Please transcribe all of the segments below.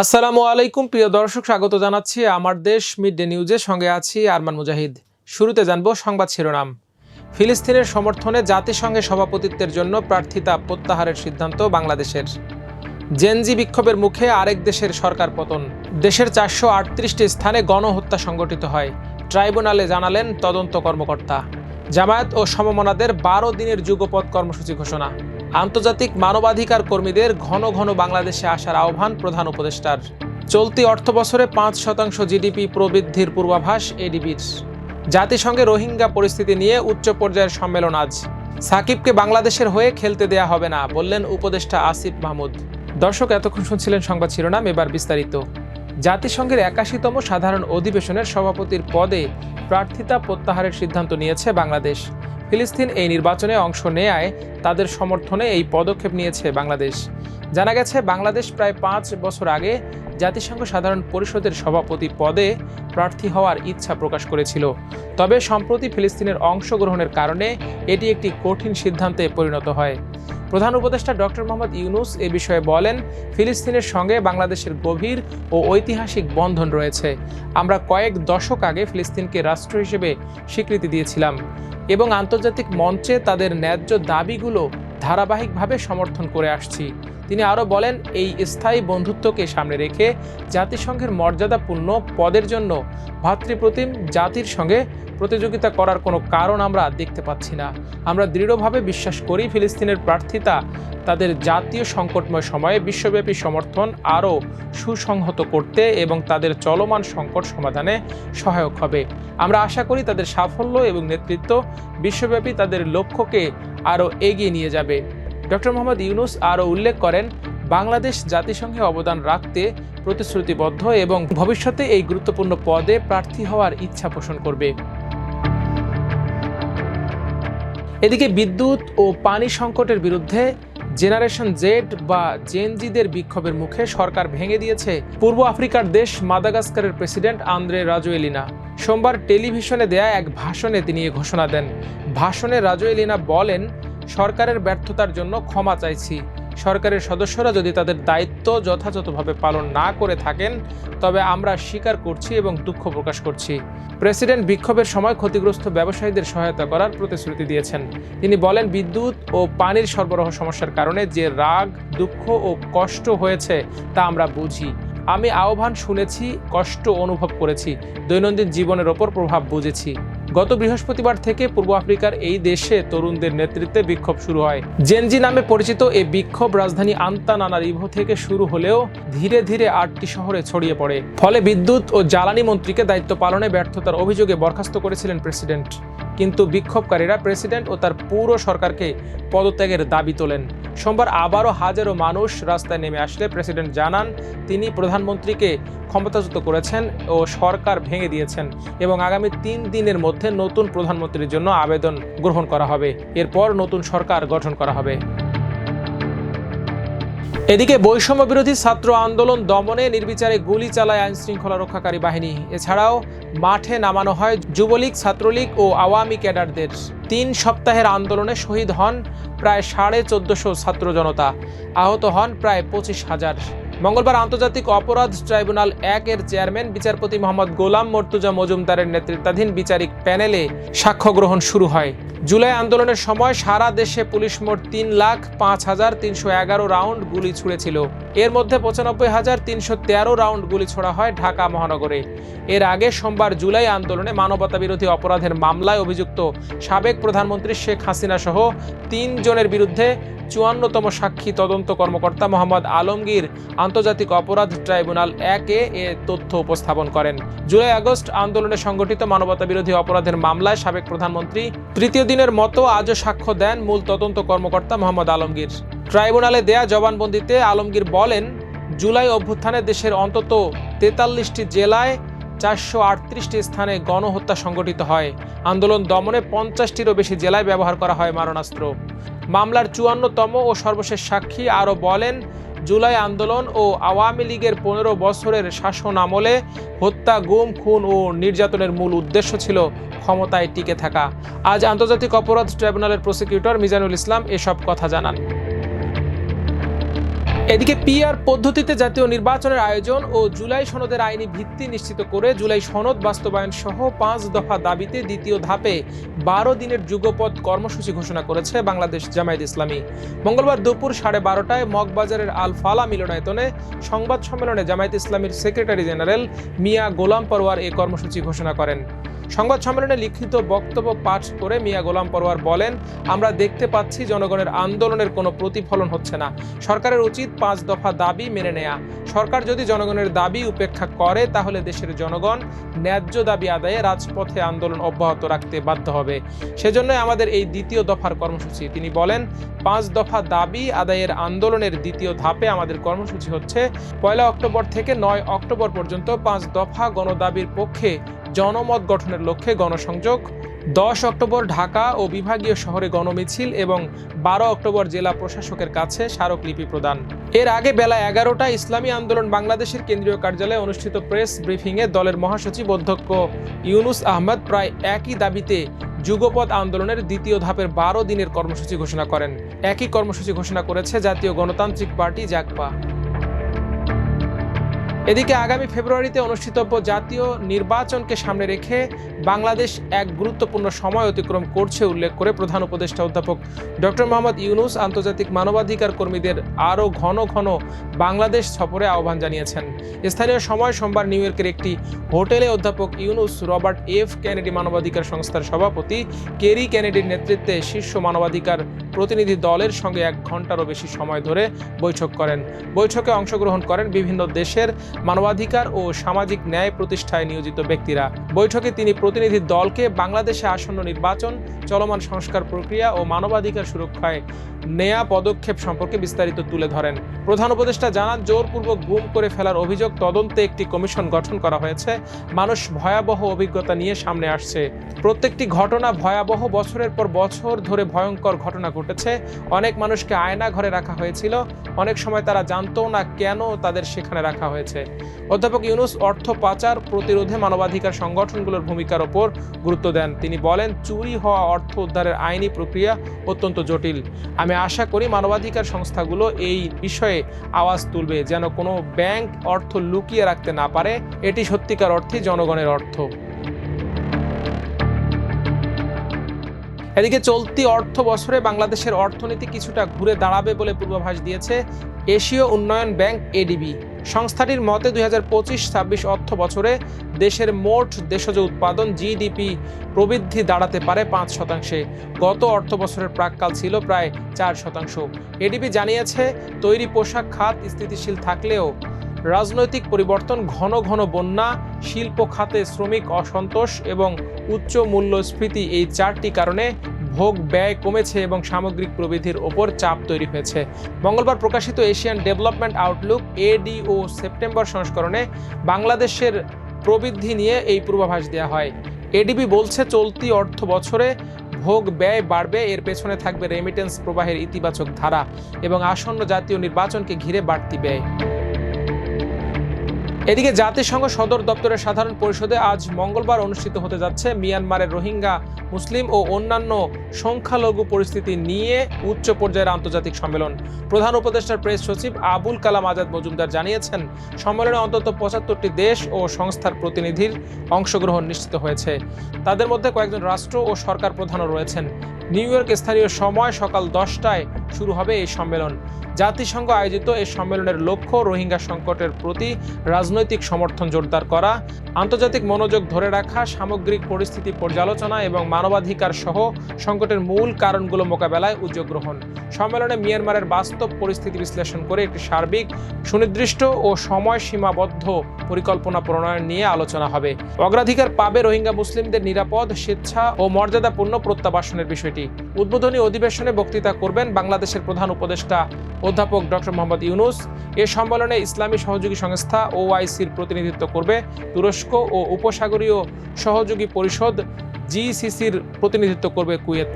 আসসালামু আলাইকুম, প্রিয় দর্শক, স্বাগত জানাচ্ছি আমার দেশ মিড ডে নিউজের সঙ্গে আছি আরমান মুজাহিদ। শুরুতে জানব সংবাদ শিরোনাম। ফিলিস্তিনের সমর্থনে জাতিসংঘে সভাপতিত্বের জন্য প্রার্থিতা প্রত্যাহারের সিদ্ধান্ত বাংলাদেশের। জেনজি বিক্ষোভের মুখে আরেক দেশের সরকার পতন। দেশের চারশো আটত্রিশটি স্থানে গণহত্যা সংগঠিত হয়। ট্রাইব্যুনালে জানালেন তদন্ত কর্মকর্তা। জামায়াত ও সমমনাদের বারো দিনের যুগপৎ কর্মসূচি ঘোষণা। আন্তর্জাতিক মানবাধিকার কর্মীদের ঘন ঘন বাংলাদেশে আসার আহ্বান প্রধান উপদেষ্টার। চলতি অর্থবছরে পাঁচ শতাংশ জিডিপি প্রবৃদ্ধির পূর্বাভাস এডিবির। জাতিসংঘে রোহিঙ্গা পরিস্থিতি নিয়ে উচ্চ পর্যায়ের সম্মেলন আজ। সাকিবকে বাংলাদেশের হয়ে খেলতে দেয়া হবে না, বললেন উপদেষ্টা আসিফ মাহমুদ। দর্শক, এতক্ষণ শুনছিলেন সংবাদ শিরোনাম, এবার বিস্তারিত। জাতিসংঘের একাশিতম সাধারণ অধিবেশনের সভাপতির পদে প্রার্থিতা প্রত্যাহারের সিদ্ধান্ত নিয়েছে বাংলাদেশ। ফিলিস্তিন এই নির্বাচনে অংশ নেয়ায় তাদের সমর্থনে এই পদক্ষেপ নিয়েছে বাংলাদেশ। জানা গেছে, বাংলাদেশ প্রায় পাঁচ বছর আগে জাতিসংঘ সাধারণ পরিষদের সভাপতি পদে প্রার্থী হওয়ার ইচ্ছা প্রকাশ করেছিল। তবে সম্প্রতি ফিলিস্তিনের অংশগ্রহণের কারণে এটি একটি কঠিন সিদ্ধান্তে পরিণত হয়। প্রধান উপদেষ্টা ডক্টর মোহাম্মদ ইউনুস এ বিষয়ে বলেন, ফিলিস্তিনের সঙ্গে বাংলাদেশের গভীর ও ঐতিহাসিক বন্ধন রয়েছে। আমরা কয়েক দশক আগে ফিলিস্তিনকে রাষ্ট্র হিসেবে স্বীকৃতি দিয়েছিলাম। এবং আন্তর্জাতিক মঞ্চে তাদের ন্যায্য দাবিগুলো ধারাবাহিকভাবে সমর্থন করে আসছি। তিনি আরও বলেন, এই স্থায়ী বন্ধুত্বকে সামনে রেখে জাতিসংঘের মর্যাদাপূর্ণ পদের জন্য ভাতৃপ্রতিম জাতির সঙ্গে প্রতিযোগিতা করার কোনো কারণ আমরা দেখতে পাচ্ছি না। আমরা দৃঢ়ভাবে বিশ্বাস করি ফিলিস্তিনের প্রার্থিতা তাদের জাতীয় সংকটময় সময়ে বিশ্বব্যাপী সমর্থন আরও সুসংহত করতে এবং তাদের চলমান সংকট সমাধানে সহায়ক হবে। আমরা আশা করি তাদের সাফল্য এবং নেতৃত্ব বিশ্বব্যাপী তাদের লক্ষ্যকে আরও এগিয়ে নিয়ে যাবে। ডক্টর মোহাম্মদ ইউনুস আরও উল্লেখ করেন, বাংলাদেশ জাতিসংঘে অবদান রাখতে প্রতিশ্রুতিবদ্ধ এবং ভবিষ্যতে এই গুরুত্বপূর্ণ পদে প্রার্থী হওয়ার ইচ্ছা পোষণ করবে। এদিকে বিদ্যুৎ ও পানি সংকটের বিরুদ্ধে জেনারেশন জেড বা জেনজিদের বিক্ষোভের মুখে সরকার ভেঙে দিয়েছে পূর্ব আফ্রিকার দেশ মাদাগাস্কারের প্রেসিডেন্ট আন্দ্রে রাজোয়েলিনা। সোমবার টেলিভিশনে দেয়া এক ভাষণে তিনি এ ঘোষণা দেন। ভাষণে রাজোয়েলিনা বলেন সরকারের ব্যর্থতার জন্য ক্ষমা চাইছি। সরকারের সদস্যরা যদি তাদের দায়িত্ব যথাযথভাবে পালন না করে থাকেন, তবে আমরা স্বীকার করছি এবং দুঃখ প্রকাশ করছি। প্রেসিডেন্ট বিক্ষোভের সময় ক্ষতিগ্রস্ত ব্যবসায়ীদের সহায়তা করার প্রতিশ্রুতি দিয়েছেন। তিনি বলেন, বিদ্যুৎ ও পানির সরবরাহ সমস্যার কারণে যে রাগ, দুঃখ ও কষ্ট হয়েছে, তা আমরা বুঝি। আমি আহ্বান শুনেছি, কষ্ট অনুভব করেছি, দৈনন্দিন জীবনের ওপর প্রভাব বুঝেছি। গত বৃহস্পতিবার থেকে পূর্ব আফ্রিকার এই দেশে তরুণদের নেতৃত্বে বিক্ষোভ শুরু হয়। জেনজি নামে পরিচিত এই বিক্ষোভ রাজধানী আন্তানানারিভো থেকে শুরু হলেও ধীরে ধীরে আটটি শহরে ছড়িয়ে পড়ে। ফলে বিদ্যুৎ ও জ্বালানি মন্ত্রীকে দায়িত্ব পালনে ব্যর্থতার অভিযোগে বরখাস্ত করেছিলেন প্রেসিডেন্ট। কিন্তু বিক্ষোভকারীরা প্রেসিডেন্ট ও তার পুরো সরকারকে পদত্যাগের দাবি তোলেন। সোমবার আবারও হাজারো মানুষ রাস্তায় নেমে আসলে প্রেসিডেন্ট জানান, তিনি প্রধানমন্ত্রীকে ক্ষমতাচ্যুত করেছেন ও সরকার ভেঙে দিয়েছেন এবং আগামী তিন দিনের মধ্যে নতুন প্রধানমন্ত্রীর জন্য আবেদন গ্রহণ করা হবে। এরপর নতুন সরকার গঠন করা হবে। এদিকে বৈষম্য বিরোধী ছাত্র আন্দোলন দমনে নির্বিচারে গুলি চালায় আইন শৃঙ্খলা রক্ষাকারী বাহিনী। এছাড়াও মাঠে নামানো হয় যুবলীগ, ছাত্রলীগ ও আওয়ামী ক্যাডারদের। তিন সপ্তাহের আন্দোলনে শহীদ হন প্রায় সাড়ে চোদ্দশো ছাত্র জনতা। আহত হন প্রায় পঁচিশ হাজার। মঙ্গলবার আন্তর্জাতিক অপরাধ ট্রাইব্যুনাল এক এর চেয়ারম্যান বিচারপতি মোহাম্মদ গোলাম মর্তুজা মজুমদারের নেতৃত্বাধীন বিচারিক প্যানেলে সাক্ষ্য গ্রহণ শুরু হয়। জুলাই আন্দোলনের সময় সারা দেশে পুলিশ মোট তিন লাখ পাঁচ হাজার তিনশো এগারো রাউন্ড গুলি ছুড়েছিল। এর মধ্যে পঁচানব্বই হাজার তিনশো তেরো রাউন্ড গুলি ছোড়া হয় ঢাকা মহানগরে। এর আগে সোমবার জুলাই আন্দোলনে মানবতা বিরোধী অপরাধের মামলায় অভিযুক্ত সাবেক প্রধানমন্ত্রী শেখ হাসিনা সহ তিন জনের বিরুদ্ধে চুয়ান্নতম সাক্ষী তদন্ত কর্মকর্তা মোহাম্মদ আলমগীর আন্তর্জাতিক অপরাধ ট্রাইব্যুনাল একে এ তথ্য উপস্থাপন করেন। জুলাই আগস্ট আন্দোলনে সংগঠিত মানবতা বিরোধী অপরাধের মামলায় সাবেক প্রধানমন্ত্রী তৃতীয় দিনের মতো আজও সাক্ষ্য দেন মূল তদন্ত কর্মকর্তা মোহাম্মদ আলমগীর। ট্রাইব্যুনালে দেয়া জবানবন্দিতে আলমগীর বলেন, জুলাই অভ্যুত্থানে দেশের অন্তত তেতাল্লিশটি জেলায় চারশো আটত্রিশটি স্থানে গণহত্যা সংগঠিত হয়। আন্দোলন দমনে পঞ্চাশটিরও বেশি জেলায় ব্যবহার করা হয় মারণাস্ত্র। মামলার চুয়ান্নতম ও সর্বশেষ সাক্ষী আরও বলেন, জুলাই আন্দোলন ও আওয়ামী লীগের পনেরো বছরের শাসন আমলে হত্যা, গুম, খুন ও নির্যাতনের মূল উদ্দেশ্য ছিল ক্ষমতায় টিকে থাকা। আজ আন্তর্জাতিক অপরাধ ট্রাইব্যুনালের প্রসিকিউটর মিজানুল ইসলাম এসব কথা জানান। এদিকে পিআর পদ্ধতিতে জাতীয় নির্বাচনের আয়োজন ও জুলাই সনদের আইনি ভিত্তি নিশ্চিত করে জুলাই সনদ বাস্তবায়ন সহ পাঁচ দফা দাবিতে দ্বিতীয় ধাপে বারো দিনের যুগপথ কর্মসূচি ঘোষণা করেছে বাংলাদেশ জামায়াত ইসলামী। মঙ্গলবার দুপুর সাড়ে বারোটায় মগবাজারের আল ফালা মিলনায়তনে সংবাদ সম্মেলনে জামায়াত ইসলামীর সেক্রেটারি জেনারেল মিয়া গোলাম পরোয়ার এই কর্মসূচি ঘোষণা করেন। সংবাদ সম্মেলনে লিখিত বক্তব্য পাঠ করে মিয়া গোলাম পরোয়ার বলেন, আমরা দেখতে পাচ্ছি জনগণের আন্দোলনের কোনো প্রতিফলন হচ্ছে না। সরকারের উচিত পাঁচ দফা দাবি মেনে নেয়া। সরকার যদি জনগণের দাবি উপেক্ষা করে, তাহলে দেশের জনগণ ন্যায্য দাবি আদায়ে রাজপথে আন্দোলন অব্যাহত রাখতে বাধ্য হবে। সেজন্যই আমাদের এই দ্বিতীয় দফার কর্মসূচি। তিনি বলেন, পাঁচ দফা দাবি আদায়ের আন্দোলনের দ্বিতীয় ধাপে আমাদের কর্মসূচি হচ্ছে। পয়লা অক্টোবর থেকে নয় অক্টোবর পর্যন্ত পাঁচ দফা গণদাবির পক্ষে জনমত গঠনের লক্ষ্যে গণসংযোগ, দশ অক্টোবর ঢাকা ও বিভাগীয় শহরে গণমিছিল এবং বারো অক্টোবর জেলা প্রশাসকের কাছে স্মারকলিপি প্রদান। এর আগে বেলা এগারোটা ইসলামী আন্দোলন বাংলাদেশের কেন্দ্রীয় কার্যালয়ে অনুষ্ঠিত প্রেস ব্রিফিংয়ে দলের মহাসচিব অধ্যক্ষ ইউনুস আহমদ প্রায় একই দাবিতে যুগপৎ আন্দোলনের দ্বিতীয় ধাপের বারো দিনের কর্মসূচি ঘোষণা করেন। একই কর্মসূচি ঘোষণা করেছে জাতীয় গণতান্ত্রিক পার্টি জাকপা এদিকে আগামী ফেব্রুয়ারিতে অনুষ্ঠিতব্য জাতীয় নির্বাচনকে সামনে রেখে বাংলাদেশ এক গুরুত্বপূর্ণ সময় অতিক্রম করছে উল্লেখ করে প্রধান উপদেষ্টা অধ্যাপক ডক্টর মোহাম্মদ ইউনুস আন্তর্জাতিক মানবাধিকার কর্মীদের আরও ঘন ঘন বাংলাদেশ সফরে আহ্বান জানিয়েছেন। স্থানীয় সময় সোমবার নিউ ইয়র্কের একটি হোটেলে অধ্যাপক ইউনুস রবার্ট এফ কেনেডি মানবাধিকার সংস্থার সভাপতি কেরি কেনেডির নেতৃত্বে শীর্ষ মানবাধিকার প্রতিনিধি দলের সঙ্গে এক ঘন্টারও বেশি সময় ধরে বৈঠক করেন। বৈঠকে অংশগ্রহণ করেন বিভিন্ন দেশের মানবাধিকার ও সামাজিক ন্যায় প্রতিষ্ঠায় নিয়োজিত ব্যক্তিরা। বৈঠকে তিনি প্রতিনিধি দলকে বাংলাদেশে আসন্ন নির্বাচন, চলমান সংস্কার প্রক্রিয়া ও মানবাধিকার সুরক্ষায় নেয়া পদক্ষেপ সম্পর্কে বিস্তারিত তুলে ধরেন। প্রধান উপদেষ্টা জানান, জোরপূর্বক গুম করে ফেলার অভিযোগ তদন্তে একটি কমিশন গঠন করা হয়েছে। মানুষ ভয়াবহ অভিজ্ঞতা নিয়ে সামনে আসছে। প্রত্যেকটি ঘটনা ভয়াবহ, বছরের পর বছর ধরে ভয়ঙ্কর ঘটনা ঘটেছে। অনেক মানুষকে আয়না ঘরে রাখা হয়েছিল। অনেক সময় তারা জানতো না কেন তাদের সেখানে রাখা হয়েছে। অধ্যাপক ইউনুস অর্থ পাচার প্রতিরোধে মানবাধিকার সংগঠনগুলোর ভূমিকার ওপর গুরুত্ব দেন। তিনি বলেন, চুরি হওয়া অর্থ উদ্ধারের আইনি প্রক্রিয়া অত্যন্ত জটিল। আমি আশা করি মানবাধিকার সংস্থাগুলো এই বিষয়ে আওয়াজ তুলবে, যেন কোনো ব্যাংক অর্থ লুকিয়ে রাখতে না পারে। এটি সত্যিকার অর্থে জনগণের অর্থ। এদিকে চলতি অর্থ বছরে বাংলাদেশের অর্থনীতি কিছুটা ঘুরে দাঁড়াবে বলে পূর্বাভাস দিয়েছে এশীয় উন্নয়ন ব্যাংক এডিবি। সংস্থাটির মতে দুই হাজার পঁচিশ ছাব্বিশ অর্থ বছরে দেশের মোট দেশজ উৎপাদন জিডিপি প্রবৃদ্ধি দাঁড়াতে পারে পাঁচ শতাংশে। গত অর্থ বছরের প্রাককাল ছিল প্রায় চার শতাংশ। এডিবি জানিয়েছে, তৈরি পোশাক, খাত স্থিতিশীল থাকলেও রাজনৈতিক পরিবর্তন, ঘন ঘন বন্যা, শিল্প খাতে শ্রমিক অসন্তোষ এবং উচ্চ মূল্যস্ফীতি এই চারটি কারণে ভোগ ব্যয় কমেছে এবং সামগ্রিক প্রবৃদ্ধির ওপর চাপ তৈরি হয়েছে। মঙ্গলবার প্রকাশিত Asian development outlook, ADO, September সংস্করণে বাংলাদেশের প্রবৃদ্ধি নিয়ে এই পূর্বাভাস দেওয়া হয়। এডিবি বলছে, চলতি অর্থ বছরে ভোগ ব্যয় বাড়বে, এর পেছনে থাকবে রেমিটেন্স প্রবাহের ইতিবাচক ধারা এবং আসন্ন জাতীয় নির্বাচনকে ঘিরে বাড়তি ব্যয়। এদিকে জাতিসংঘ সদর দপ্তরের সাধারণ পরিষদে আজ মঙ্গলবার অনুষ্ঠিত হতে যাচ্ছে মিয়ানমারের রোহিঙ্গা, মুসলিম ও অন্যান্য সংখ্যালঘু পরিস্থিতি নিয়ে উচ্চ পর্যায়ের আন্তর্জাতিক সম্মেলন। প্রধান উপদেষ্টার প্রেস সচিব আবুল কালাম আজাদ মজুমদার জানিয়েছেন, সম্মেলনে অন্তত পঁচাত্তরটি দেশ ও সংস্থার প্রতিনিধির অংশগ্রহণ নিশ্চিত হয়েছে। তাদের মধ্যে কয়েকজন রাষ্ট্র ও সরকার প্রধানও রয়েছেন। নিউ ইয়র্ক স্থানীয় সময় সকাল দশটায় শুরু হবে এই সম্মেলন। জাতিসংঘ আয়োজিত এই সম্মেলনের লক্ষ্য রোহিঙ্গা সংকটের প্রতি রাজনৈতিক সমর্থন জোরদার করা, আন্তর্জাতিক মনোযোগ ধরে রাখা, সামগ্রিক পরিস্থিতি পর্যালোচনা এবং মানবাধিকার সহ সংকটের মূল কারণগুলো মোকাবেলায় উদ্যোগ গ্রহণ। সম্মেলনে মিয়ানমারের বাস্তব পরিস্থিতি বিশ্লেষণ করে একটি সার্বিক, সুনির্দিষ্ট ও সময় সীমাবদ্ধ পরিকল্পনা প্রণয়ন নিয়ে আলোচনা হবে। অগ্রাধিকার পাবে রোহিঙ্গা মুসলিমদের নিরাপদ, স্বেচ্ছা ও মর্যাদাপূর্ণ প্রত্যাবাসনের বিষয়টি। উদ্বোধনী অধিবেশনে বক্তৃতা করবেন বাংলাদেশের প্রধান উপদেষ্টা অধ্যাপক ডক্টর মোহাম্মদ ইউনুস। এ সম্মেলনে ইসলামী সহযোগী সংস্থা ওআইসির প্রতিনিধিত্ব করবে তুরস্ক ও উপসাগরীয় সহযোগী পরিষদ। জিসিসির প্রতিনিধিত্ব করবে কুয়েত।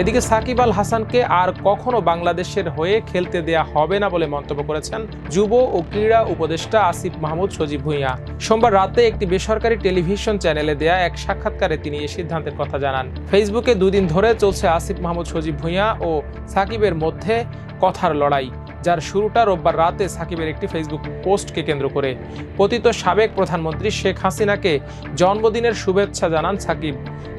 এদিকে সাকিব আল হাসানকে আর কখনো বাংলাদেশের হয়ে খেলতে দেয়া হবে না বলে মন্তব্য করেছেন যুব ও ক্রীড়া উপদেষ্টা আসিফ মাহমুদ সজীব ভুঁইয়া। সোমবার রাতে একটি বেসরকারি টেলিভিশন চ্যানেলে দেয়া এক সাক্ষাৎকারে তিনি এই সিদ্ধান্তের কথা জানান। ফেসবুকে দুদিন ধরে চলছে আসিফ মাহমুদ সজীব ভুঁইয়া ও সাকিবের মধ্যে কথার লড়াই, যার শুরুটা রোববার রাতে সাকিবের একটি ফেসবুক পোস্টকে কেন্দ্র করে। পতিত সাবেক প্রধানমন্ত্রী শেখ হাসিনাকে জন্মদিনের শুভেচ্ছা জানান সাকিব।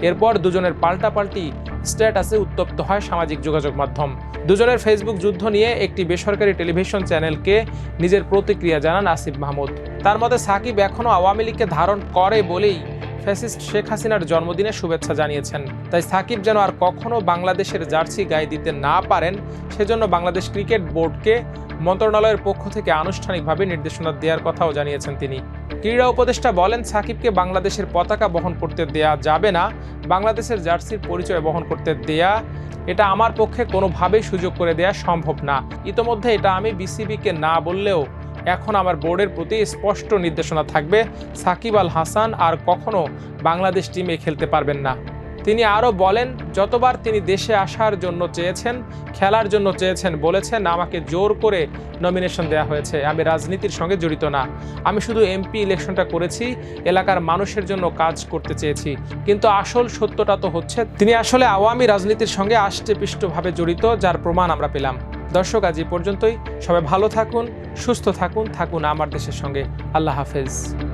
এরপর দুজনের পাল্টাপাল্টি স্ট্যাটাসে উত্তপ্ত হয় সামাজিক যোগাযোগ মাধ্যম। দুজনের ফেসবুক যুদ্ধ নিয়ে একটি বেসরকারি টেলিভিশন চ্যানেলকে নিজের প্রতিক্রিয়া জানান আসিফ মাহমুদ। তার মতে, সাকিব এখনও আওয়ামী লীগকে ধারণ করে বলেই ফ্যাসিস্ট শেখ হাসিনার জন্মদিনে শুভেচ্ছা জানিয়েছেন। তাই সাকিব যেন আর কখনো বাংলাদেশের জার্সি গায়ে দিতে না পারেন, সেজন্য বাংলাদেশ ক্রিকেট বোর্ডকে মন্ত্রণালয়ের পক্ষ থেকে আনুষ্ঠানিকভাবে নির্দেশনা দেওয়ার কথাও জানিয়েছেন তিনি। ক্রীড়া উপদেষ্টা বলেন, সাকিবকে বাংলাদেশের পতাকা বহন করতে দেয়া যাবে না, বাংলাদেশের জার্সির পরিচয় বহন করতে দেয়া, এটা আমার পক্ষে কোনোভাবেই সুযোগ করে দেয়া সম্ভব না। ইতোমধ্যে এটা আমি বিসিবিকে না বললেও এখন আমার বোর্ডের প্রতি স্পষ্ট নির্দেশনা থাকবে, সাকিব আল হাসান আর কখনও বাংলাদেশ টিমে খেলতে পারবেন না। তিনি আরও বলেন, যতবার তিনি দেশে আসার জন্য চেয়েছেন, খেলার জন্য চেয়েছেন বলেছেন, আমাকে জোর করে নমিনেশন দেওয়া হয়েছে। আমি রাজনীতির সঙ্গে জড়িত না। আমি শুধু এমপি ইলেকশনটা করেছি, এলাকার মানুষের জন্য কাজ করতে চেয়েছি। কিন্তু আসল সত্যটা তো হচ্ছে, তিনি আসলে আওয়ামী রাজনীতির সঙ্গে আষ্টেপৃষ্টভাবে জড়িত, যার প্রমাণ আমরা পেলাম। দর্শক, আজ পর্যন্তই। সবাই ভালো থাকুন, সুস্থ থাকুন থাকুন আমার দেশের সঙ্গে। আল্লাহ হাফেজ।